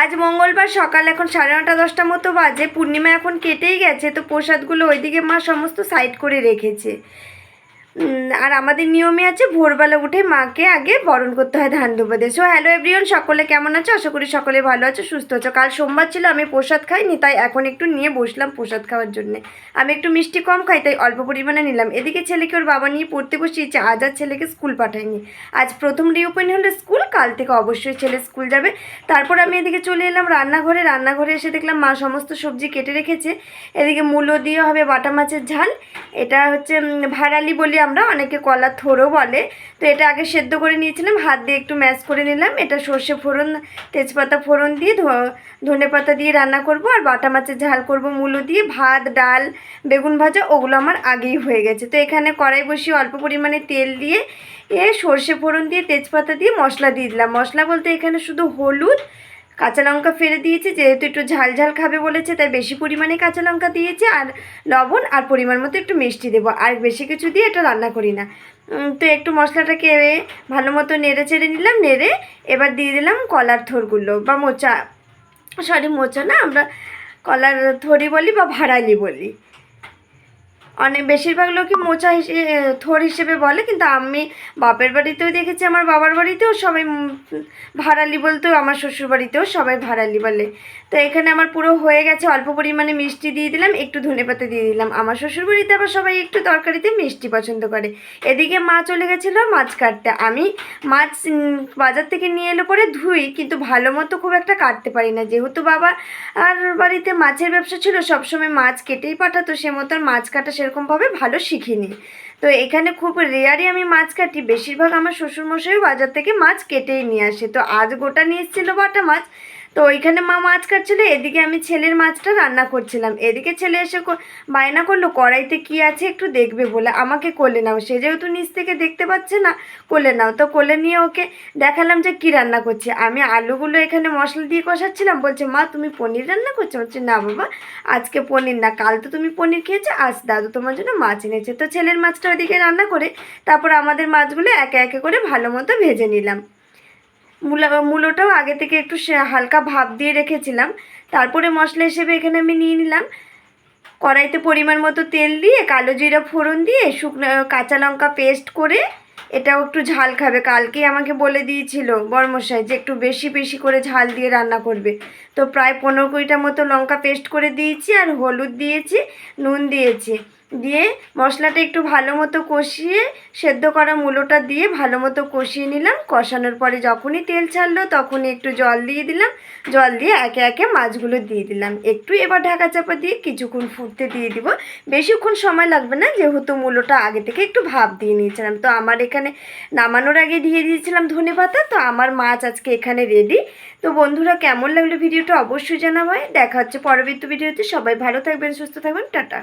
আজ মঙ্গলবার সকাল এখন সাড়ে নটা দশটা মতো বাজে। পূর্ণিমা এখন কেটেই গেছে, তো প্রসাদগুলো ওইদিকে মা সমস্ত সাইড করে রেখেছে। আর আমাদের নিয়মে আছে, ভোরবেলা উঠে মাকে আগে বরণ করতে হয় ধান ধুপোতে সো হ্যালো এভরিওন সকলে কেমন আছো? আশা করি সকলে ভালো আছো, সুস্থ আছো। কাল সোমবার ছিল, আমি প্রসাদ খাইনি, তাই এখন একটু নিয়ে বসলাম প্রসাদ খাওয়ার জন্য। আমি একটু মিষ্টি কম খাই, তাই অল্প পরিমাণে নিলাম। এদিকে ছেলেকে ওর বাবা নিয়ে পড়তে বসিয়েছে, আজ আর ছেলেকে স্কুল পাঠায়নি। আজ প্রথম রিওপেন হলো স্কুল, কাল থেকে অবশ্যই ছেলে স্কুল যাবে। তারপর আমি এদিকে চলে এলাম রান্নাঘরে। রান্নাঘরে এসে দেখলাম মা সমস্ত সবজি কেটে রেখেছে। এদিকে মূলো দিয়ে হবে বাটা মাছের ঝাল। এটা হচ্ছে ভাড়ালি বলি আমরা, অনেকে কলার থোড়ও বলে। তো এটা আগে সেদ্ধ করে নিয়েছিলাম, হাত দিয়ে একটু ম্যাশ করে নিলাম। এটা সর্ষে ফোড়ন, তেজপাতা ফোড়ন দিয়ে ধনে পাতা দিয়ে রান্না করব, আর বাটা মাছের ঝাল করব মূলো দিয়ে। ভাত, ডাল, বেগুন ভাজা, ওগুলো আমার আগেই হয়ে গেছে। তো এখানে কড়াই বসিয়ে অল্প পরিমাণে তেল দিয়ে, এ সর্ষে ফোড়ন দিয়ে, তেজপাতা দিয়ে মশলা দিয়ে দিলাম। মশলা বলতে এখানে শুধু হলুদ কাঁচা লঙ্কা ফেলে দিয়েছি, যেহেতু একটু ঝাল ঝাল খাবে বলেছে, তাই বেশি পরিমাণে কাঁচা লঙ্কা দিয়েছি আর লবণ আর পরিমাণ মতো একটু মিষ্টি দেবো। আর বেশি কিছু দিয়ে এটা রান্না করি না। তো একটু মশলাটাকে ভালো মতো নেড়ে চেড়ে নিলাম, নেড়ে এবার দিয়ে দিলাম কলার থোরগুলো বা মোচা সরি মোচা না, আমরা কলার থরি বলি বা ভাড়ালি বলি। অনেক বেশিরভাগ লোকই মোচা হিসেবে থোর হিসেবে বলে, কিন্তু আমি বাপের বাড়িতেও দেখেছি, আমার বাবার বাড়িতেও সবাই ভাড়ালি বলতেও, আমার শ্বশুর বাড়িতেও সবাই ভাড়ালি বলে। তো এখানে আমার পুরো হয়ে গেছে, অল্প পরিমাণে মিষ্টি দিয়ে দিলাম, একটু ধনেপাতা দিয়ে দিলাম। আমার শ্বশুর বাড়িতে আবার সবাই একটু তরকারিতে মিষ্টি পছন্দ করে। এদিকে মা চলে গেছিল মাছ কাটতে। আমি মাছ বাজার থেকে নিয়ে এলো পরে ধুই, কিন্তু ভালো মতো খুব একটা কাটতে পারি না। যেহেতু বাবা আর বাড়িতে মাছের ব্যবসা ছিল, সবসময় মাছ কেটেই পাঠাতো, সে মতো মাছ কাটা সেরকমভাবে ভালো শিখিনি। তো এখানে খুব রেয়ারই আমি মাছ কাটি। বেশিরভাগ আমার শ্বশুরমশাইও বাজার থেকে মাছ কেটেই নিয়ে আসে। তো আজ গোটা নিয়ে এসেছিল বাটা মাছ। তো ওইখানে মা মাছ কাটছিল, এদিকে আমি ছেলের মাছটা রান্না করছিলাম। এদিকে ছেলে এসে বায়না করল, কড়াইতে কি আছে একটু দেখবে বলে, আমাকে কোলে নাও। সে যেহেতু নিচ থেকে দেখতে পাচ্ছে না, কোলে নাও। তো কোলে নিয়ে ওকে দেখালাম যে কি রান্না করছে। আমি আলুগুলো এখানে মশলা দিয়ে কষাচ্ছিলাম, বলছে, মা, তুমি পনির রান্না করছ? বলছে, না বাবা, আজকে পনির না, কাল তো তুমি পনির খেয়েছো, আজ দাদু তোমার জন্য মাছ এনেছে। তো ছেলের মাছটা ওদিকে রান্না করে, তারপর আমাদের মাছগুলো একে একে করে ভালো মতো ভেজে নিলাম। মূলা, মূলোটাও আগে থেকে একটু হালকা ভাপ দিয়ে রেখেছিলাম। তারপরে মশলা হিসেবে এখানে আমি নিয়ে নিলাম। কড়াইতে পরিমাণ মতো তেল দিয়ে, কালো জিরা ফোড়ন দিয়ে, শুকনো, কাঁচা লঙ্কা পেস্ট করে এটাও একটু ঝাল খাবে। কালকেই আমাকে বলে দিয়েছিল বর্মশাই যে একটু বেশি বেশি করে ঝাল দিয়ে রান্না করবে। তো প্রায় পনেরো কুড়িটা মতো লঙ্কা পেস্ট করে দিয়েছি আর হলুদ দিয়েছি, নুন দিয়েছি। দিয়ে মশলাটা একটু ভালো মতো কষিয়ে সেদ্ধ করা মূলোটা দিয়ে ভালো মতো কষিয়ে নিলাম। কষানোর পরে যখনই তেল ছাড়লো তখনই একটু জল দিয়ে দিলাম। জল দিয়ে একে একে মাছগুলো দিয়ে দিলাম। একটু এবার ঢাকা চাপা দিয়ে কিছুক্ষণ ফুটতে দিয়ে দিব। বেশিক্ষণ সময় লাগবে না, যেহেতু মূলোটা আগে থেকে একটু ভাপ দিয়ে নিয়েছিলাম। তো আমার এখানে নামানোর আগে দিয়ে দিয়েছিলাম ধনে পাতা। তো আমার মাছ আজকে এখানে রেডি তো বন্ধুরা, কেমন লাগল ভিডিওটা অবশ্যই জানা জানাবেন দেখা হচ্ছে পরবর্তী ভিডিওতে। সবাই ভালো থাকবেন, সুস্থ থাকবেন। টাটা।